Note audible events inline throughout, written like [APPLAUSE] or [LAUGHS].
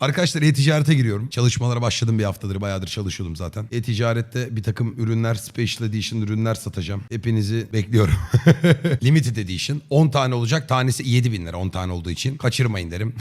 Arkadaşlar e-ticarete giriyorum. Çalışmalara başladım bir haftadır. Bayağıdır çalışıyordum zaten. E-ticarette bir takım ürünler, special edition ürünler satacağım. Hepinizi bekliyorum. [LAUGHS] Limited edition. 10 tane olacak. Tanesi 7 bin lira 10 tane olduğu için. Kaçırmayın derim.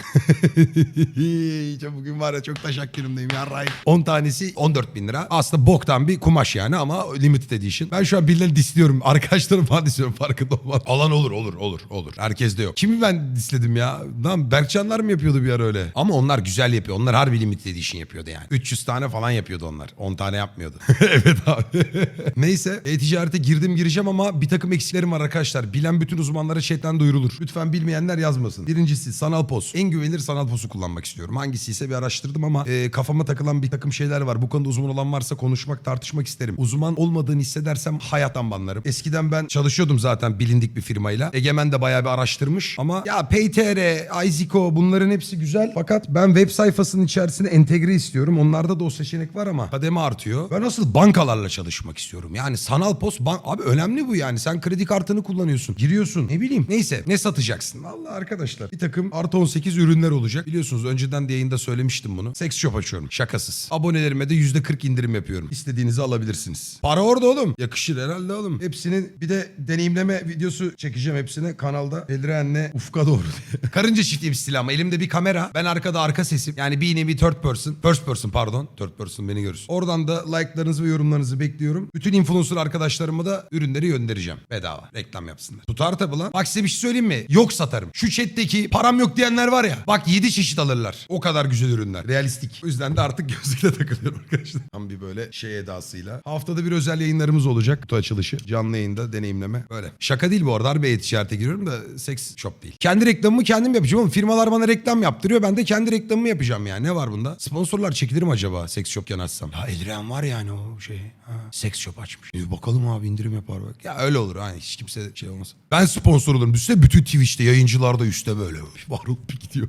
[LAUGHS] Bugün var ya çok taşak günümdeyim ya. Ray. 10 tanesi 14 bin lira. Aslında boktan bir kumaş yani ama limited edition. Ben şu an birilerini disliyorum. [LAUGHS] Arkadaşlarım falan disliyorum farkında olmaz. Alan olur olur olur olur. Herkes de yok. Kimi ben disledim ya? Lan Berkcanlar mı yapıyordu bir ara öyle? Ama onlar güzel yapıyor. Onlar harbi limited edition yapıyordu yani. 300 tane falan yapıyordu onlar. 10 tane yapmıyordu. [LAUGHS] evet abi. [LAUGHS] Neyse e-ticarete girdim gireceğim ama bir takım eksiklerim var arkadaşlar. Bilen bütün uzmanlara chatten duyurulur. Lütfen bilmeyenler yazmasın. Birincisi sanal pos. En güvenilir sanal posu kullanmak istiyorum. Hangisi ise bir araştırdım ama e, kafama takılan bir takım şeyler var. Bu konuda uzman olan varsa konuşmak tartışmak isterim. Uzman olmadığını hissedersem hayattan banlarım. Eskiden ben çalışıyordum zaten bilindik bir firmayla. Egemen de bayağı bir araştırmış ama ya PayTR, Iziko bunların hepsi güzel. Fakat ben web sayfasının içerisine entegre istiyorum. Onlarda da o seçenek var ama kademe artıyor. Ben nasıl bankalarla çalışmak istiyorum. Yani sanal pos bank abi önemli bu yani. Sen kredi kartını kullanıyorsun. Giriyorsun. Ne bileyim. Neyse ne satacaksın? Vallahi arkadaşlar bir takım artı 18 ürünler olacak. Biliyorsunuz önceden de yayında söylemiştim bunu. Sex shop açıyorum. Şakasız. Abonelerime de %40 indirim yapıyorum. İstediğinizi alabilirsiniz. Para orada oğlum. Yakışır herhalde oğlum. Hepsinin bir de deneyimleme videosu çekeceğim hepsine kanalda. Eldirenle ufka doğru diye. [LAUGHS] Karınca çiftliğim stili ama elimde bir kamera. Ben arkada arka sesim. Yani bir nevi third person. First person pardon. Third person beni görürsün. Oradan da like'larınızı ve yorumlarınızı bekliyorum. Bütün influencer arkadaşlarıma da ürünleri göndereceğim. Bedava. Reklam yapsınlar. Tutar tabi lan. Bak size bir şey söyleyeyim mi? Yok satarım. Şu chatteki param yok diyenler var ya. Bak 7 çeşit alırlar. O kadar güzel ürünler. Realistik. O yüzden de artık [LAUGHS] gözlükle takılıyorum arkadaşlar. Tam bir böyle şey edasıyla. Haftada bir özel yayınlarımız olacak. Kutu açılışı. Canlı yayında deneyimleme. Böyle. Şaka değil bu arada. Harbi e-ticarete giriyorum da seks shop değil. Kendi reklamımı kendim yapacağım ama firmalar bana reklam yaptırıyor. Ben de kendi reklamımı yapacağım yani. Ne var bunda? Sponsorlar çekilir mi acaba seks shop yanaşsam? Ya Eldiren var yani o şey. Ha, seks shop açmış. Bir bakalım abi indirim yapar bak. Ya öyle olur. Hani hiç kimse şey olmaz. Ben sponsor olurum. Düşünsene bütün Twitch'te yayıncılar da üstte böyle. Var olup bir gidiyor.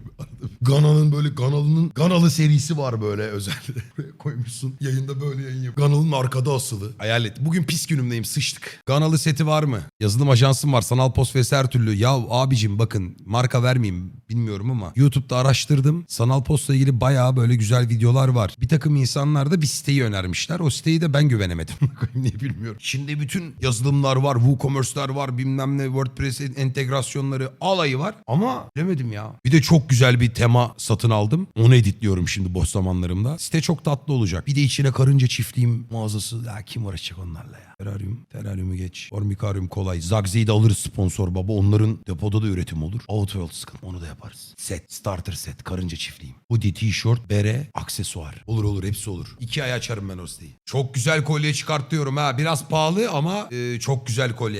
Gana'nın böyle Ganalı'nın Ganalı serisi var böyle özel. [LAUGHS] Buraya koymuşsun. Yayında böyle yayın yapıyor. Ganalı'nın arkada asılı. Hayal et. Bugün pis günümdeyim sıçtık. Ganalı seti var mı? Yazılım ajansım var. Sanal post ve her türlü. Ya abicim bakın marka vermeyeyim bilmiyorum ama YouTube'da araştırdım. Sanal postla ilgili bayağı böyle güzel videolar var. Bir takım insanlar da bir siteyi önermişler. O siteyi de ben güvenemedim. [LAUGHS] Niye bilmiyorum. Şimdi bütün yazılımlar var. WooCommerce'lar var. Bilmem ne WordPress entegrasyonları alayı var. Ama bilemedim ya. Bir de çok güzel bir tema satın aldım. Onu editliyorum şimdi boş zamanlarımda. Site çok tatlı olacak. Bir de içine karınca çiftliğim mağazası. Ya kim uğraşacak onlarla ya? Teraryum, teraryumu geç. Formikarium kolay. Zagze'yi de alırız sponsor baba. Onların depoda da üretim olur. Outworld sıkıntı. Onu da yaparız. Set, starter set, karınca çiftliğim. Hoodie, tişört, bere, aksesuar. Olur olur hepsi olur. İki ay açarım ben o siteyi. Çok güzel kolye çıkartıyorum ha. Biraz pahalı ama e, çok güzel kolye.